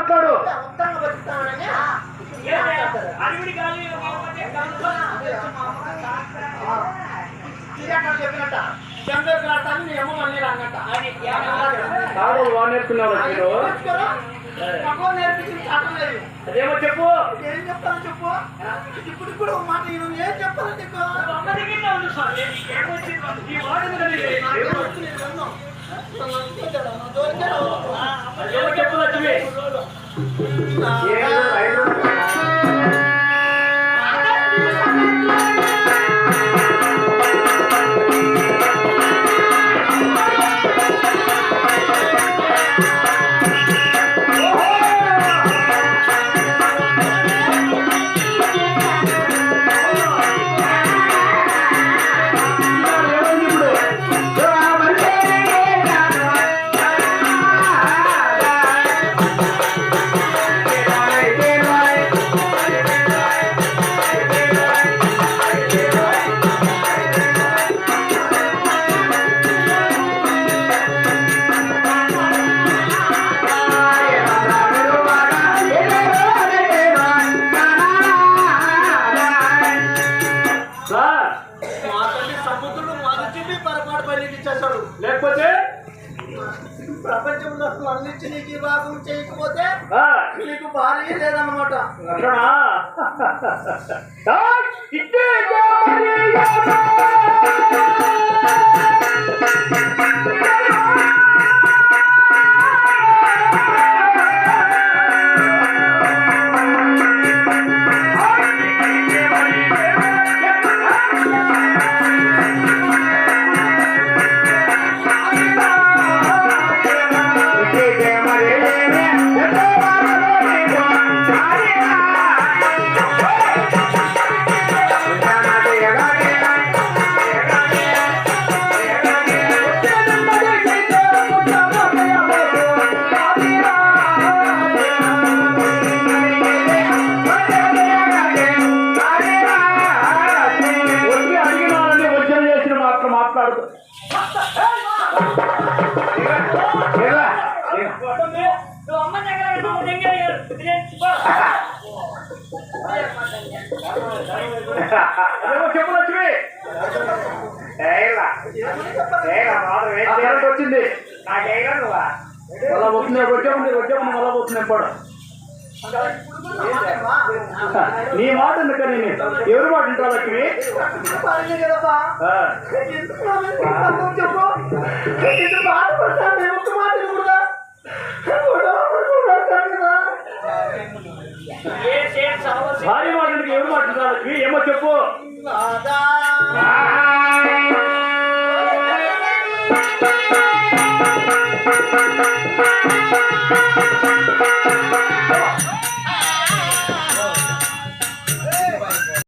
మాట్లాడు. కాదు అని బాగా మీరు. లేదు అదేమో చెప్పు. ఏం చెప్తాను చెప్పు ఇప్పుడు ఇప్పుడు మాట ఏం చెప్పాలి చెప్పు దగ్గర ఉంది సార్ ఏమొచ్చింది? Yeah. సార్. మా తల్లి సముద్రుడు మనిషిని పొరపాటు పనికి ఇచ్చేశాడు. లేకపోతే? ప్రపంచంలో మన్నించి నీకు భాగం చేయకపోతే నీకు భార్య లేదన్నమాట. ఇట్టే ఏం చేయాల్సి వచ్చింది మళ్ళా వస్తున్నాయి వచ్చాము వచ్చాము మళ్ళా వస్తున్నాయి పడు నీ మాట ఎందుకని నేను ఎవరి మాట వింటా లక్ష్మి? భార్య ఎందుకు ఎందుకు మాట ఎందుకు ఎవరి మాట వింటా లక్ష్మి? ఏమో చెప్పు.